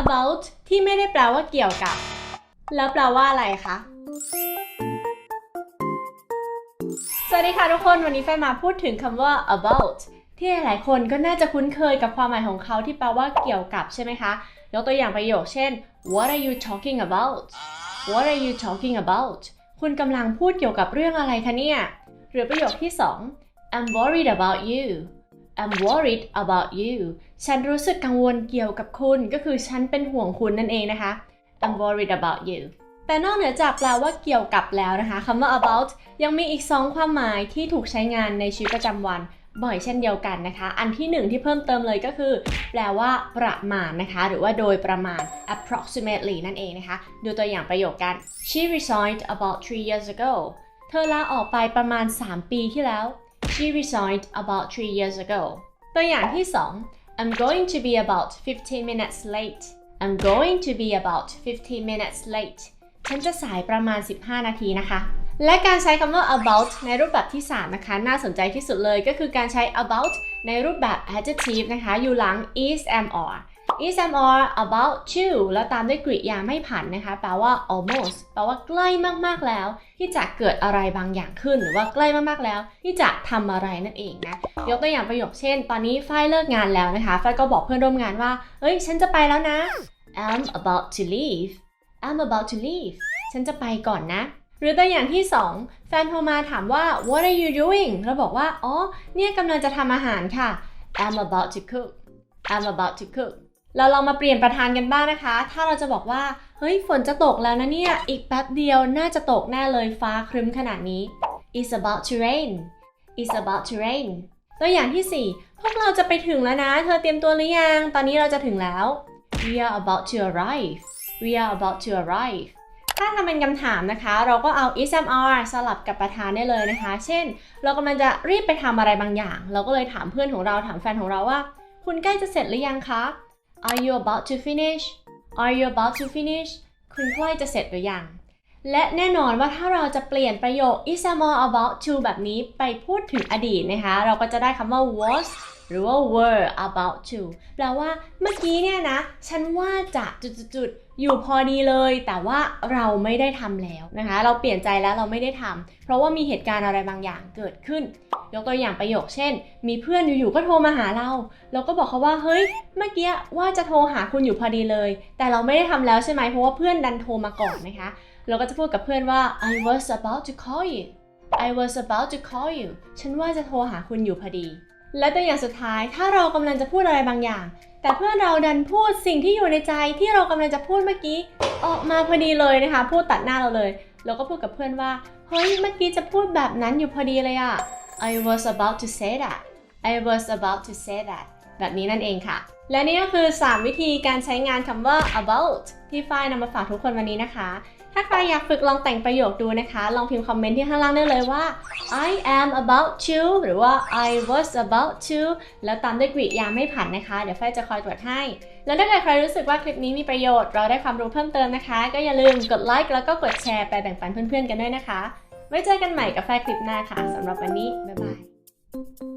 about ที่ไม่ได้แปลว่าเกี่ยวกับ แล้วแปลว่าอะไรคะ สวัสดีค่ะทุกคน วันนี้แฟนมาพูดถึงคำว่า about ที่หลายคนก็น่าจะคุ้นเคยกับความหมายของเขาที่แปลว่าเกี่ยวกับใช่ไหมคะ ยกตัวอย่างประโยคเช่น What are you talking about What are you talking about คุณกำลังพูดเกี่ยวกับเรื่องอะไรคะเนี่ย หรือประโยคที่ 2 I'm worried about you I'm worried about you ฉันรู้สึกกังวลเกี่ยวกับคุณ ก็คือฉันเป็นห่วงคุณนั่นเองนะคะ I'm worried about you แต่นอกเหนือจากแปลว่าเกี่ยวกับแล้วนะคะคำว่า about ยังมีอีก 2 ความหมายที่ถูกใช้งานในชีวิตประจำวัน บ่อยเช่นเดียวกันนะคะ อันที่หนึ่งที่เพิ่มเติมเลยก็คือ แปลว่าประมาณนะคะ หรือว่าโดยประมาณ approximately นั่นเองนะคะ ดูตัวอย่างประโยคกัน She resigned about three years ago เธอลาออกไปประมาณ 3 ปีที่แล้ว She resigned about three years ago ตัวอย่างที่ 2 I'm going to be about 15 minutes late I'm going to be about 15 minutes late ฉันจะสายประมาณ 15 นาทีนะคะ และการใช้คำว่า about ในรูปแบบที่ 3 นะคะ น่าสนใจที่สุดเลยก็คือการใช้ about ในรูปแบบ adjective นะคะ อยู่หลัง is am or is am or about to แล้วตามด้วยกริยาไม่ผันนะคะ แปลว่า almost แปลว่าใกล้มากๆแล้ว ที่จะเกิดอะไรบางอย่างขึ้น หรือว่าใกล้มากๆแล้ว ที่จะทำอะไรนั่นเองนะ ยกตัวอย่างประโยคเช่น ตอนนี้ฝ้ายเลิกงานแล้วนะคะฝ้ายก็บอกเพื่อนร่วมงานว่า เฮ้ย ฉันจะไปแล้วนะ I'm about to leave I'm about to leave ฉันจะไปก่อนนะหรือตัวอย่างที่ 2 แฟนโทรมาถามว่า what are you doing เราบอกว่า อ๋อ เนี่ยกำลังจะทำอาหารค่ะ I'm about to cook I'm about to cook เราลองมาเปลี่ยนประธานกันบ้างนะคะ ถ้าเราจะบอกว่า เฮ้ย ฝนจะตกแล้วนะเนี่ย อีกแป๊บเดียวน่าจะตกแน่เลยฟ้าครึ้มขนาดนี้ It's about to rain It's about to rain ตัวอย่างที่ 4 พวกเราจะไปถึงแล้วนะ เธอเตรียมตัวหรือยัง ตอนนี้เราจะถึงแล้ว We are about to arrive We are about to arrive ถ้าทำเป็นคำถามนะคะ เราก็เอา is am are สลับกับประธานได้เลยนะคะ เช่น เรากำลังจะรีบไปทำอะไรบางอย่าง เราก็เลยถามเพื่อนของเราถามแฟนของเราว่า คุณใกล้จะเสร็จหรือยังคะ Are you about to finish Are you about to finish คุณใกล้จะเสร็จหรือยัง และแน่นอนว่าถ้าเราจะเปลี่ยนประโยค is am are about to แบบนี้ไปพูดถึงอดีตนะคะ เราก็จะได้คำว่า was หรือว่า were about to แปลว่าเมื่อกี้เนี่ยนะ ฉันว่าจะจุดๆอยู่พอดีเลย แต่ว่าเราไม่ได้ทำแล้วนะคะ เราเปลี่ยนใจแล้วเราไม่ได้ทำเพราะว่ามีเหตุการณ์อะไรบางอย่างเกิดขึ้น ยกตัวอย่างประโยคเช่น มีเพื่อนอยู่ๆก็โทรมาหาเรา เราก็บอกเขาว่าเฮ้ยเมื่อกี้ว่าจะโทรหาคุณอยู่พอดีเลย แต่เราไม่ได้ทำแล้วใช่ไหมเพราะว่าเพื่อนดันโทรมาก่อนนะคะ เราก็จะพูดกับเพื่อนว่า I was about to call you I was about to call you ฉันว่าจะโทรหาคุณอยู่พอดี และตัวอย่างสุดท้ายถ้าเรากำลังจะพูดอะไรบางอย่าง แต่เพื่อนเราดันพูดสิ่งที่อยู่ในใจที่เรากำลังจะพูดเมื่อกี้ ออกมาพอดีเลยนะคะ พูดตัดหน้าเราเลยเราก็พูดกับเพื่อนว่า เฮ้ย เมื่อกี้จะพูดแบบนั้นอยู่พอดีเลยอะ I was about to say that I was about to say that แบบนี้นั่นเองค่ะ และนี่ก็คือ 3 วิธีการใช้งานคำว่า about ที่ฝ้ายนำมาฝากทุกคนวันนี้นะคะ ถ้าใครอยากฝึกลองแต่งประโยคดูนะคะ ลองพิมพ์คอมเมนต์ที่ข้างล่างได้เลยว่า I am about to หรือว่า I was about to แล้วตามด้วยกริยาไม่ผันนะคะ เดี๋ยวฝ้ายจะคอยตรวจให้ แล้วถ้าเกิดใครรู้สึกว่าคลิปนี้มีประโยชน์ เราได้ความรู้เพิ่มเติมนะคะ ก็อย่าลืมกดไลค์แล้วก็กดแชร์ไปแบ่งปันเพื่อนๆกันด้วยนะคะ ไว้เจอกันใหม่กับแฟคลิปหน้าค่ะสำหรับวันนี้ บ๊ายบาย